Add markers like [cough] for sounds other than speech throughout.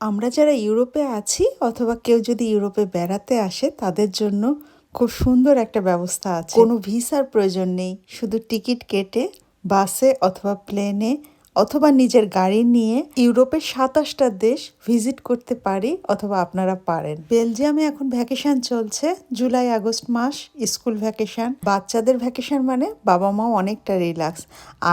আমরা যারা ইউরোপে আছি অথবা কেউ যদি ইউরোপে বেড়াতে আসে, তাদের জন্য খুব সুন্দর একটা ব্যবস্থা আছে। কোনো ভিসার প্রয়োজন নেই। শুধু টিকিট কেটে বাসে অথবা প্লেনে অথবা নিজের গাড়ি নিয়ে ইউরোপের সাতাশটা দেশ ভিজিট করতে পারি অথবা আপনারা পারেন। বেলজিয়ামে এখন ভ্যাকেশন চলছে, জুলাই, আগস্ট মাস, স্কুল ভ্যাকেশন। বাচ্চাদের ভ্যাকেশন মানে বাবা মাও অনেকটা রিল্যাক্স।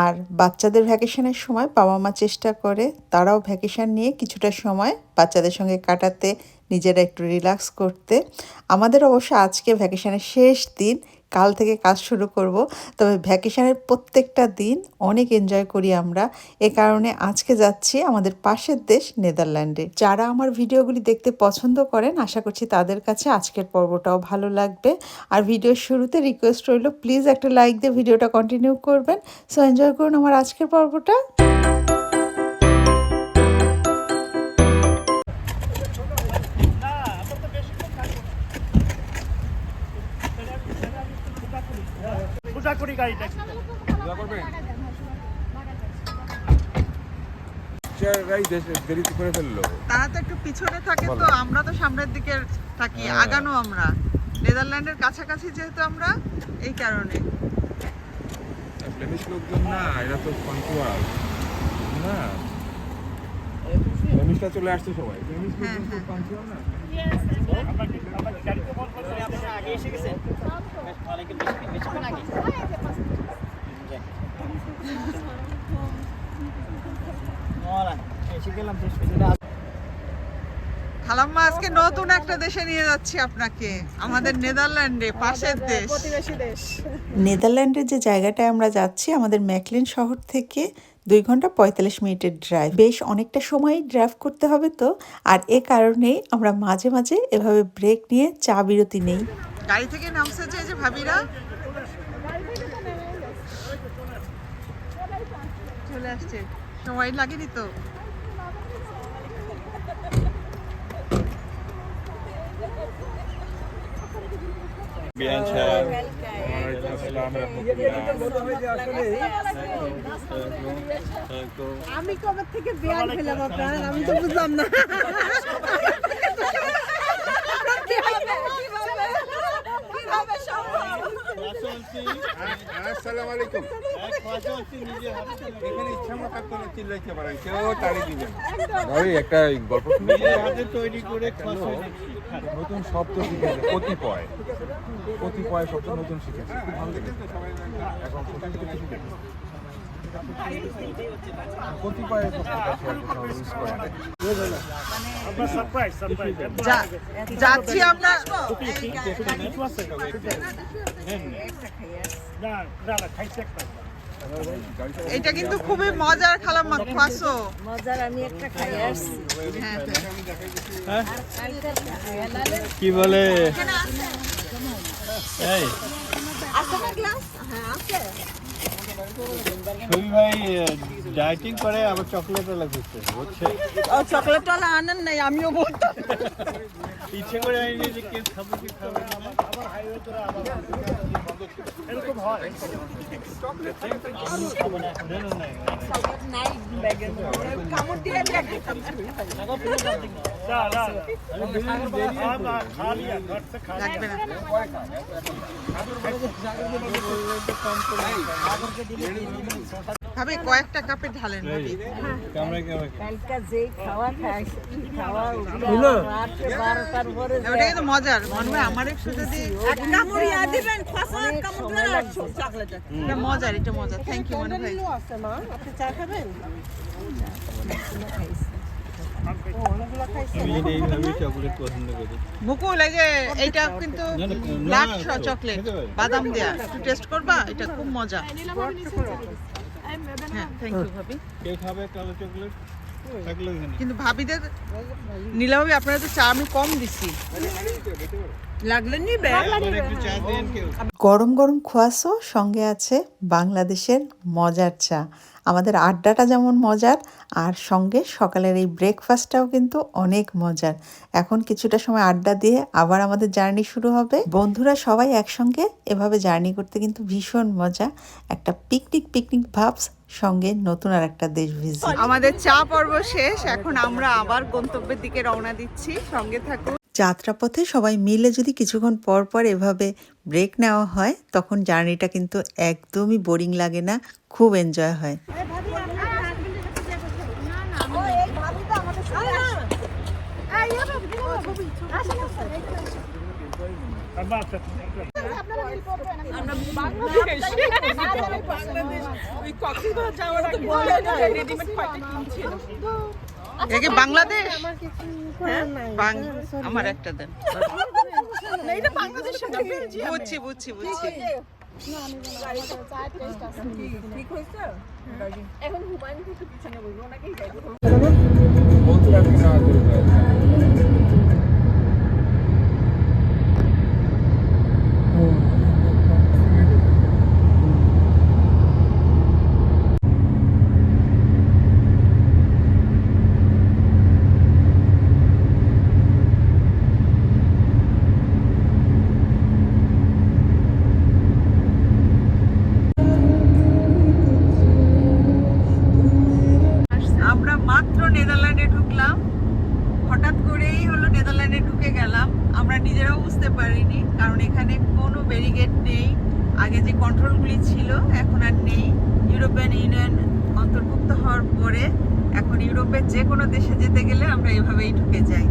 আর বাচ্চাদের ভ্যাকেশনের সময় বাবা মা চেষ্টা করে তারাও ভ্যাকেশন নিয়ে কিছুটা সময় বাচ্চাদের সঙ্গে কাটাতে, নিজেরা একটু রিল্যাক্স করতে। আমাদের অবশ্য আজকে ভ্যাকেশনের শেষ দিন কাল থেকে কাজ শুরু করব। তবে ভ্যাকেশনের প্রত্যেকটা দিন অনেক এনজয় করি আমরা। এ কারণে আজকে যাচ্ছি আমাদের পাশের দেশ নেদারল্যান্ডে। যারা আমার ভিডিওগুলি দেখতে পছন্দ করেন, আশা করছি তাদের কাছে আজকের পর্বটাও ভালো লাগবে। আর ভিডিওর শুরুতে রিকোয়েস্ট রইল প্লিজ একটা লাইক দিয়ে ভিডিওটা কন্টিনিউ করবেন। সো এনজয় করুন আমার আজকের পর্বটা। পূজা করি গাড়িটা। পূজা করবেন? দেরিতে করে ফেলল। তারা তো একটু পিছনে থাকে তো আমরা তো সামনের দিকে থাকি হ্যাঁ। আগানো আমরা। নেদারল্যান্ডের কাছাকাছি যেহেতু আমরা এই কারণে। ফ্লেমিশ লোকজন না এরা তো পাঞ্চুয়াল না ফ্লেমিশটা চলে আসছে সবাই। ফ্লেমিশ হ্যাঁ, লোকজন হ্যাঁ। না? খালাম্মা আজকে নতুন একটা দেশে নিয়ে যাচ্ছি আপনাকে। আমাদের নেদারল্যান্ডে পাশের দেশ। প্রতিবেশী দেশ। নেদারল্যান্ডের যে জায়গাটায় আমরা যাচ্ছি আমাদের ম্যাকলিন শহর থেকে দুই ঘণ্টা পঁয়তাল্লিশ মিনিটের ড্রাইভ বেশ অনেকটা সময় ড্রাইভ করতে হবে তো। আর এ কারণেই আমরা মাঝে মাঝে এভাবে ব্রেক নিয়ে চা বিরতি নেই। গাড়ি থেকে নামছে যে যে ভাবিরা। চলে আসছে। সময় লাগেনি তো। বিয়ান আমি কবে থেকে বিয়ার ফেলাম আপনার? আমি তো বুঝলাম না। [laughs] আসসালামু আলাইকুম। এখানে ইচ্ছা মতো করে চিল্লাইতে পারেন কেউ তাড়ি দিবেন ভাই একটা গল্প শুনে। হাতে তৈরি করে নতুন শব্দ শিখেছে কতিপয়। কতিপয় শব্দ নতুন শিখেছে। খুব ভালো লেগেছে এখন যাচ্ছি আমরা। একটা এটা কিন্তু খুবই মজার খালাম্মা খোয়াছো মজার আমি একটা খাই কি বলে এই। আছে না গ্লাস? হ্যাঁ আছে। ছবি ভাই ডায়েটিং করে আবার চকলেট ওলা ঘুরছে বুঝছে ও চকলেট ওলা আনেন নাই আমিও বলতাম। ইচ্ছে করে আইনি যে কেউ খাব কি খাবে না। আবার হাইওয়ে করে আবার এরকম হয়। নাই ব্যাগের মধ্যে কামড় দিয়ে ব্যাগে না না না খা লিয়া ঘর লাগবে না। কয়েকটা কাপে ঢালেন ভাবি ক্যামেরা ক্যামেরা কালকা কয়েকটা কাপে ঢালেন মজার। মনে হয় আমার একটু যদি মজার এটা মজার। থ্যাংক ইউ মনে ভাই আপনি চা খাবেন? মুকুল এই যে এইটা কিন্তু ব্ল্যাক চকলেট। বাদাম দেয়া। একটু টেস্ট করবা এটা খুব মজা। হ্যাঁ থ্যাংক ইউ ভাবি। কে খাবে কালো চকলেট? কিন্তু ভাবিদের আপনারা তো চা আমি কম দিছি। লাগলে গরম গরম খোয়াসো সঙ্গে আছে বাংলাদেশের মজার চা। আমাদের আড্ডাটা যেমন মজার আর সঙ্গে সকালের এই ব্রেকফাস্টটাও কিন্তু অনেক মজার। এখন কিছুটা সময় আড্ডা দিয়ে আবার আমাদের জার্নি শুরু হবে। বন্ধুরা সবাই একসঙ্গে এভাবে জার্নি করতে কিন্তু ভীষণ মজা। একটা পিকনিক পিকনিক ভাবস সঙ্গে নতুন আর একটা দেশ ভিজিট আমাদের চা পর্ব শেষ। এখন আমরা আবার গন্তব্যের দিকে রওনা দিচ্ছি। সঙ্গে থাকুন যাত্রাপথে সবাই মিলে যদি কিছুক্ষণ পর পর এভাবে ব্রেক নেওয়া হয় তখন জার্নিটা কিন্তু একদমই বোরিং লাগে না খুব এনজয় হয়। কি বাংলাদেশ? হ্যাঁ? আমার একটা দেন। বুঝছি বুঝছি বুঝছি। বন্ধুরা কি না করে আমরা মাত্র নেদারল্যান্ডে ঢুকলাম হঠাৎ করেই হলো নেদারল্যান্ডে ঢুকে গেলাম আমরা নিজেরাও বুঝতে পারিনি কারণ এখানে কোনো ব্যারিগেড নেই আগে যে কন্ট্রোলগুলি ছিল এখন আর নেই ইউরোপিয়ান ইউনিয়ন অন্তর্ভুক্ত হওয়ার পরে এখন ইউরোপের যে কোনো দেশে যেতে গেলে আমরা এভাবেই ঢুকে যাই।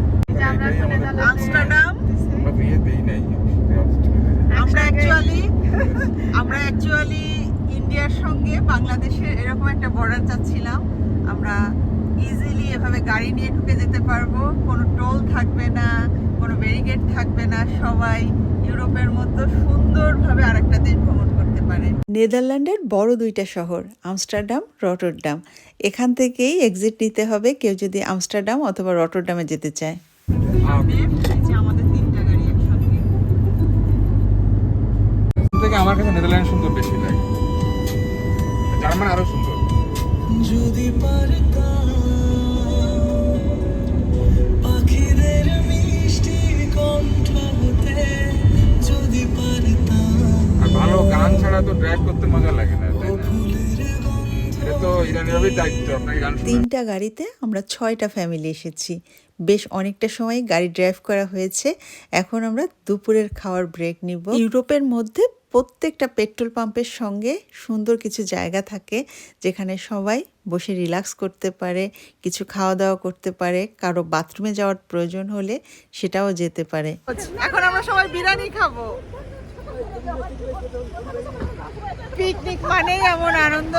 আমস্টারডাম। আমরা বিয়ে দেই নাই। আমরা অ্যাকচুয়ালি [laughs] আমরা অ্যাকচুয়ালি ইন্ডিয়ার সঙ্গে বাংলাদেশের এরকম একটা বর্ডার চাচ্ছিলাম। আমরা ইজিলি এভাবে গাড়ি নিয়ে ঢুকে যেতে পারব। কোনো টোল থাকবে না কোনো ব্যারিকেড থাকবে না। সবাই ইউরোপের মতো সুন্দরভাবে আরেকটা দেশ ভ্রমণ পারে। নেদারল্যান্ডের বড় দুইটা শহর আমস্টারডাম রটরডাম। এখান থেকেই এক্সিট নিতে হবে কেউ যদি আমস্টারডাম অথবা রটরডামে যেতে চায়। আমাদের তিনটা গাড়ি একসঙ্গে। থেকে আমার কাছে নেদারল্যান্ড সুন্দর বেশি লাগে। জার্মান আরও সুন্দর। যদি পারতাম তিনটা গাড়িতে আমরা ছয়টা ফ্যামিলি এসেছি। বেশ অনেকটা সময় গাড়ি ড্রাইভ করা হয়েছে। এখন আমরা দুপুরের খাওয়ার ব্রেক নিব। ইউরোপের মধ্যে প্রত্যেকটা পেট্রোল পাম্পের সঙ্গে সুন্দর কিছু জায়গা থাকে যেখানে সবাই বসে রিল্যাক্স করতে পারে কিছু খাওয়া দাওয়া করতে পারে কারও বাথরুমে যাওয়ার প্রয়োজন হলে সেটাও যেতে পারে। এখন আমরা সবাই বিরিয়ানি খাব। পিকনিক মানেই এমন আনন্দ।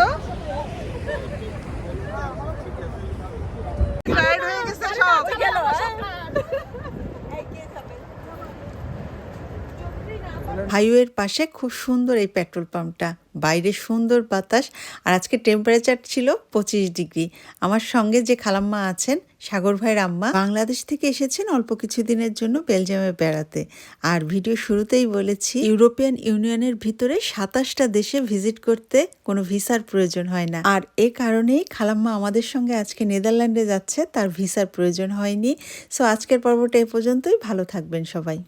Graduate is the job. হাইওয়ের পাশে খুব সুন্দর এই পেট্রোল পাম্পটা। বাইরে সুন্দর বাতাস। আর আজকে টেম্পারেচার ছিল পঁচিশ ডিগ্রি। আমার সঙ্গে যে খালাম্মা আছেন, সাগর ভাইয়ের আম্মা, বাংলাদেশ থেকে এসেছেন অল্প কিছুদিনের জন্য বেলজিয়ামে বেড়াতে। আর ভিডিও শুরুতেই বলেছি, ইউরোপিয়ান ইউনিয়নের ভিতরে সাতাশটা দেশে ভিজিট করতে কোনো ভিসার প্রয়োজন হয় না। আর এ কারণেই খালাম্মা আমাদের সঙ্গে আজকে নেদারল্যান্ডে যাচ্ছে, তার ভিসার প্রয়োজন হয়নি। সো আজকের পর্বটা এ পর্যন্তই। ভালো থাকবেন সবাই।